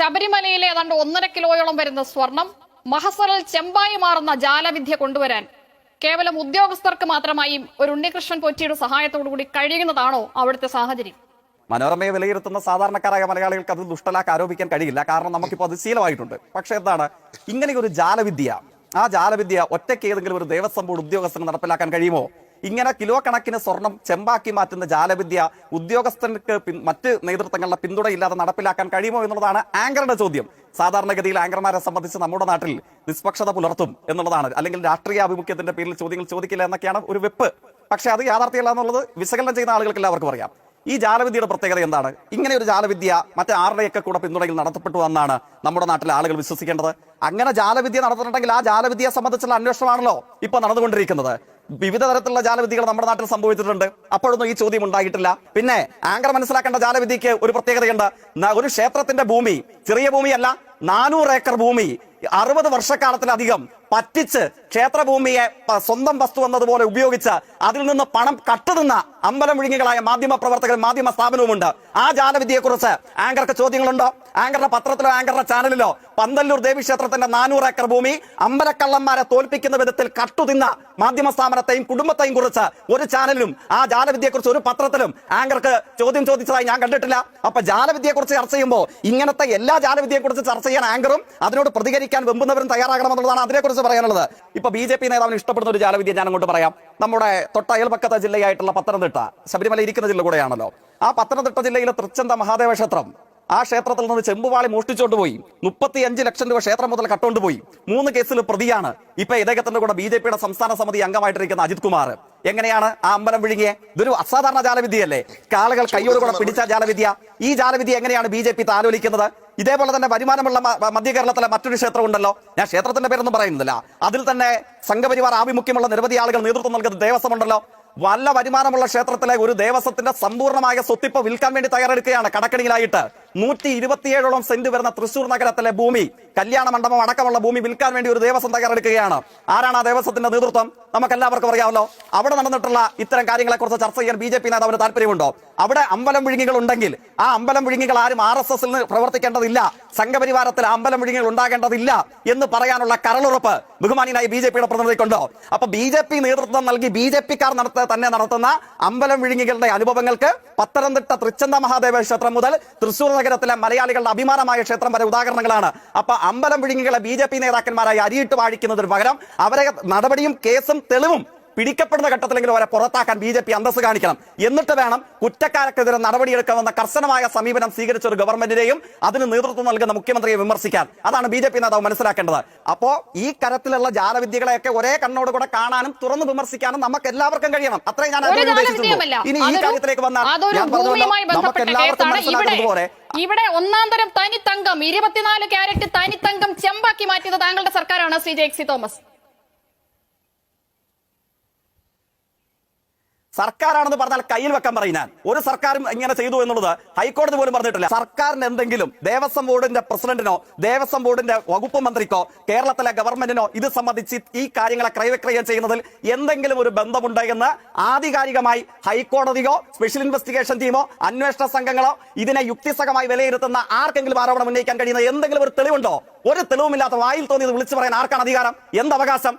ശബരിമലയിലെ ഏതാണ്ട് ഒന്നര കിലോയോളം വരുന്ന സ്വർണം മഹസറിൽ ചെമ്പായി മാറുന്ന ജാലവിദ്യ കൊണ്ടുവരാൻ കേവലം ഉദ്യോഗസ്ഥർക്ക് മാത്രമായി ഒരു ഉണ്ണികൃഷ്ണൻ പൊറ്റിയുടെ സഹായത്തോടു കൂടി കഴിയുന്നതാണോ അവിടുത്തെ സാഹചര്യം? മനോരമയെ വിലയിരുത്തുന്ന സാധാരണക്കാരായ മലയാളികൾക്ക് അത് ദുഷ്ടലാക്ക് ആരോപിക്കാൻ കഴിയില്ല. കാരണം നമുക്കിപ്പോൾ അത് ശീലമായിട്ടുണ്ട്. പക്ഷെ എന്താണ്? ഇങ്ങനെ ഒരു ജാലവിദ്യ ആ ജാലവിദ്യ ഒറ്റയ്ക്ക് ഏതെങ്കിലും ഒരു ദേവസ്വം ബോർഡ് ഉദ്യോഗസ്ഥന് നടപ്പിലാക്കാൻ കഴിയുമോ? ഇങ്ങനെ കിലോ കണക്കിന് സ്വർണം ചെമ്പാക്കി മാറ്റുന്ന ജാലവിദ്യ ഉദ്യോഗസ്ഥർക്ക് മറ്റ് നേതൃത്വങ്ങളുടെ പിന്തുണയില്ലാതെ നടപ്പിലാക്കാൻ കഴിയുമോ എന്നുള്ളതാണ് ആങ്കറുടെ ചോദ്യം. സാധാരണഗതിയിൽ ആങ്കർമാരെ സംബന്ധിച്ച് നമ്മുടെ നാട്ടിൽ നിഷ്പക്ഷത പുലർത്തും എന്നുള്ളതാണ്. അല്ലെങ്കിൽ രാഷ്ട്രീയ ആഭിമുഖ്യത്തിന്റെ പേരിൽ ചോദ്യങ്ങൾ ചോദിക്കില്ല എന്നൊക്കെയാണ് ഒരു വെപ്പ്. പക്ഷേ അത് യാഥാർത്ഥ്യമല്ല എന്നുള്ളത് വിശകലനം ചെയ്യുന്ന ആളുകൾക്ക് എല്ലാവർക്കും അറിയാം. ഈ ജാലവിദ്യയുടെ പ്രത്യേകത എന്താണ്? ഇങ്ങനെ ഒരു ജാലവിദ്യ മറ്റേ ആരുടെയൊക്കെ കൂടെ പിന്തുണയിൽ നടത്തപ്പെട്ടു എന്നാണ് നമ്മുടെ നാട്ടിലെ ആളുകൾ വിശ്വസിക്കേണ്ടത്. അങ്ങനെ ജാലവിദ്യ നടന്നിട്ടുണ്ടെങ്കിൽ ആ ജാലവിദ്യയെ സംബന്ധിച്ചുള്ള അന്വേഷണമാണല്ലോ ഇപ്പൊ നടന്നുകൊണ്ടിരിക്കുന്നത്. വിവിധ തരത്തിലുള്ള ജാലവിദ്യകൾ നമ്മുടെ നാട്ടിൽ സംഭവിച്ചിട്ടുണ്ട്. അപ്പോഴൊന്നും ഈ ചോദ്യം ഉണ്ടായിട്ടില്ല. പിന്നെ ആങ്കർ മനസ്സിലാക്കേണ്ട ജാലവിദ്യക്ക് ഒരു പ്രത്യേകതയുണ്ട്. ഒരു ക്ഷേത്രത്തിന്റെ ഭൂമി ചെറിയ ഭൂമിയല്ല നാനൂറ് ഏക്കർ ഭൂമി അറുപത് വർഷക്കാലത്തിലധികം പറ്റിച്ച് ക്ഷേത്രഭൂമിയെ സ്വന്തം വസ്തു എന്നതുപോലെ ഉപയോഗിച്ച് അതിൽ നിന്ന് പണം കട്ടുനിന്ന അമ്പലം വിഴുങ്ങികളായ മാധ്യമ പ്രവർത്തകരും മാധ്യമ സ്ഥാപനവുമുണ്ട്. ആ ജാലവിദ്യയെ കുറിച്ച് ആങ്കർക്ക് ചോദ്യങ്ങളുണ്ടോ? ആങ്കറുടെ പത്രത്തിലോ ആങ്കറുടെ ചാനലിലോ പന്തല്ലൂർ ദേവീക്ഷേത്രത്തിന്റെ നാനൂറ് ഏക്കർ ഭൂമി അമ്പലക്കള്ളന്മാരെ തോൽപ്പിക്കുന്ന വിധത്തിൽ കട്ടുതിന്ന മാധ്യമ സ്ഥാപനത്തെയും കുടുംബത്തെയും കുറിച്ച് ഒരു ചാനലിലും ആ ജാലവിദ്യയെക്കുറിച്ച് ഒരു പത്രത്തിലും ആങ്കർക്ക് ചോദ്യം ചോദിച്ചതായി ഞാൻ കണ്ടിട്ടില്ല. അപ്പൊ ജാലവിദ്യയെക്കുറിച്ച് ചർച്ച ചെയ്യുമ്പോൾ ഇങ്ങനത്തെ എല്ലാ ജാലവിദ്യയെക്കുറിച്ച് ചർച്ച ചെയ്യാൻ ആങ്കറും അതിനോട് പ്രതികരിക്കാൻ വെമ്പുന്നവരും തയ്യാറാകണമെന്നുള്ളതാണ് അതിനെക്കുറിച്ച് പറയാനുള്ളത്. ഇപ്പൊ ബി ജെ പി നേതാവിന് ഇഷ്ടപ്പെടുന്ന ഒരു ജാലവിദ്യ ഞാൻ അങ്ങോട്ട് പറയാം. നമ്മുടെ തൊട്ട അയൽപക്കത്തെ ജില്ലയായിട്ടുള്ള പത്തനംതിട്ട. ശബരിമല ഇരിക്കുന്ന ജില്ല കൂടെയാണല്ലോ. ആ പത്തനംതിട്ട ജില്ലയിലെ തൃച്ചന്ത മഹാദേവ ക്ഷേത്രം ആ ക്ഷേത്രത്തിൽ നിന്ന് ചെമ്പുവാളി മോഷ്ടിച്ചോണ്ട് പോയി. മുപ്പത്തിയഞ്ച് ലക്ഷം രൂപ ക്ഷേത്രം മുതൽ കട്ടുകൊണ്ട് പോയി. മൂന്ന് കേസിൽ പ്രതിയാണ്. ഇപ്പൊ ഇദ്ദേഹത്തിന്റെ കൂടെ ബി ജെ പിയുടെ സംസ്ഥാന സമിതി അംഗമായിട്ടിരിക്കുന്ന അജിത് കുമാർ. എങ്ങനെയാണ് ആ അമ്പലം വിഴുങ്ങിയ? ഇതൊരു അസാധാരണ ജാലവിദ്യയല്ലേ? കാളുകൾ കയ്യോട് കൂടെ പിടിച്ച ജാലവിദ്യ. ഈ ജാലവിദ്യ എങ്ങനെയാണ് ബി ജെ ഇതേപോലെ തന്നെ വരുമാനമുള്ള മധ്യ കേരളത്തിലെ മറ്റൊരു ക്ഷേത്രം ഉണ്ടല്ലോ. ഞാൻ ക്ഷേത്രത്തിന്റെ പേരൊന്നും പറയുന്നില്ല. അതിൽ തന്നെ സംഘപരിവാർ ആഭിമുഖ്യമുള്ള നിരവധി ആളുകൾ നേതൃത്വം നൽകുന്ന ദേവസ്വം ഉണ്ടല്ലോ വല്ല വരുമാനമുള്ള ക്ഷേത്രത്തിലെ ഒരു ദേവസ്വത്തിന്റെ സമ്പൂർണമായ സ്വത്തിപ്പ് വിൽക്കാൻ വേണ്ടി തയ്യാറെടുക്കുകയാണ് കടക്കണിയിലായിട്ട്. നൂറ്റി ഇരുപത്തിയേഴോളം സെന്റ് വരുന്ന തൃശൂർ നഗരത്തിലെ ഭൂമി കല്യാണ മണ്ഡപം അടക്കമുള്ള ഭൂമി വിൽക്കാൻ വേണ്ടി ഒരു ദേവസ്വം തയ്യാറെടുക്കുകയാണ്. ആരാണ് ആ ദേവസ്വത്തിന്റെ നേതൃത്വം? നമുക്ക് എല്ലാവർക്കും അറിയാമല്ലോ. അവിടെ നടന്നിട്ടുള്ള ഇത്തരം കാര്യങ്ങളെ കുറിച്ച് ചർച്ച ചെയ്യാൻ ബി ജെ പി നേതാവിന് താല്പര്യമുണ്ടോ? അവിടെ അമ്പലം വിഴുങ്ങികൾ ഉണ്ടെങ്കിൽ ആ അമ്പലം വിഴുങ്ങികൾ ആരും ആർ എസ് എസിൽ പ്രവർത്തിക്കേണ്ടതില്ല. സംഘപരിവാരത്തിൽ അമ്പലം വിഴുങ്ങികൾ ഉണ്ടാകേണ്ടതില്ല എന്ന് പറയാനുള്ള കരളുറപ്പ് ബഹുമാനിയായി ബി ജെ പിയുടെ പ്രതിനിധിക്കുണ്ടോ? അപ്പൊ ബി ജെ പി നേതൃത്വം നൽകി ബി ജെ പിക്കാർ നടത്ത തന്നെ നടത്തുന്ന അമ്പലം വിഴുങ്ങികളുടെ അനുഭവങ്ങൾക്ക് പത്തനംതിട്ട തൃച്ചന്ത മഹാദേവ ക്ഷേത്രം മുതൽ തൃശൂർ നഗരത്തിലെ മലയാളികളുടെ അഭിമാനമായ ക്ഷേത്രം വരെ ഉദാഹരണങ്ങളാണ്. അപ്പൊ അമ്പലം വിഴുങ്ങികളെ ബി ജെ പി നേതാക്കന്മാരായി അരിയിട്ട് വാഴിക്കുന്നതിന് പകരം അവരെ നടപടിയും കേസും തെളിവും പിടിക്കപ്പെടുന്ന ഘട്ടത്തിലെങ്കിലും അവരെ പുറത്താക്കാൻ ബി ജെ പി അന്തസ് കാണിക്കണം. എന്നിട്ട് വേണം കുറ്റക്കാർക്കെതിരെ നടപടിയെടുക്കാമെന്ന കർശനമായ സമീപനം സ്വീകരിച്ച ഒരു ഗവൺമെന്റിനെയും അതിന് നേതൃത്വം നൽകുന്ന മുഖ്യമന്ത്രിയെ വിമർശിക്കാൻ. അതാണ് ബി ജെ പി നേതാവ് മനസ്സിലാക്കേണ്ടത്. അപ്പോ ഈ കരത്തിലുള്ള ജാലവിദ്യകളെയൊക്കെ ഒരേ കണ്ണോട് കൂടെ കാണാനും തുറന്നു വിമർശിക്കാനും നമുക്ക് എല്ലാവർക്കും കഴിയണം. അത്രയും ഞാൻ ഉദ്ദേശിച്ചുള്ളൂ. ഇനി ഈ കാര്യത്തിലേക്ക് വന്നാൽ ഞാൻ പറഞ്ഞല്ലോ നമുക്ക് എല്ലാവർക്കും മനസ്സിലാക്കുന്നത് പോലെ ഇവിടെ ഒന്നാം തരം തനിത്തങ്കം ഇരുപത്തിനാല് ക്യാരറ്റ് തനിത്തങ്കം ചെമ്പാക്കി മാറ്റിയത് താങ്കളുടെ സർക്കാരാണ് ശ്രീ ജെക്സി തോമസ്. സർക്കാരാണെന്ന് പറഞ്ഞാൽ കയ്യിൽ വെക്കാൻ പറയും ഞാൻ. ഒരു സർക്കാരും ഇങ്ങനെ ചെയ്തു എന്നുള്ളത് ഹൈക്കോടതി പോലും പറഞ്ഞിട്ടില്ല. സർക്കാരിന് എന്തെങ്കിലും ദേവസ്വം ബോർഡിന്റെ പ്രസിഡന്റിനോ ദേവസ്വം ബോർഡിന്റെ വകുപ്പ് മന്ത്രിക്കോ കേരളത്തിലെ ഗവൺമെന്റിനോ ഇത് സംബന്ധിച്ച് ഈ കാര്യങ്ങളെ ക്രയവിക്രയം ചെയ്യുന്നതിൽ എന്തെങ്കിലും ഒരു ബന്ധമുണ്ട് എന്ന് ആധികാരികമായി ഹൈക്കോടതിയോ സ്പെഷ്യൽ ഇൻവെസ്റ്റിഗേഷൻ ടീമോ അന്വേഷണ സംഘങ്ങളോ ഇതിനെ യുക്തിസഹമായി വിലയിരുത്തുന്ന ആർക്കെങ്കിലും ആരോപണം ഉന്നയിക്കാൻ കഴിയുന്ന എന്തെങ്കിലും ഒരു തെളിവുണ്ടോ? ഒരു തെളിവുമില്ലാത്ത വായിൽ തോന്നിയത് വിളിച്ചു പറയാൻ ആർക്കാണ് അധികാരം? എന്ത് അവകാശം?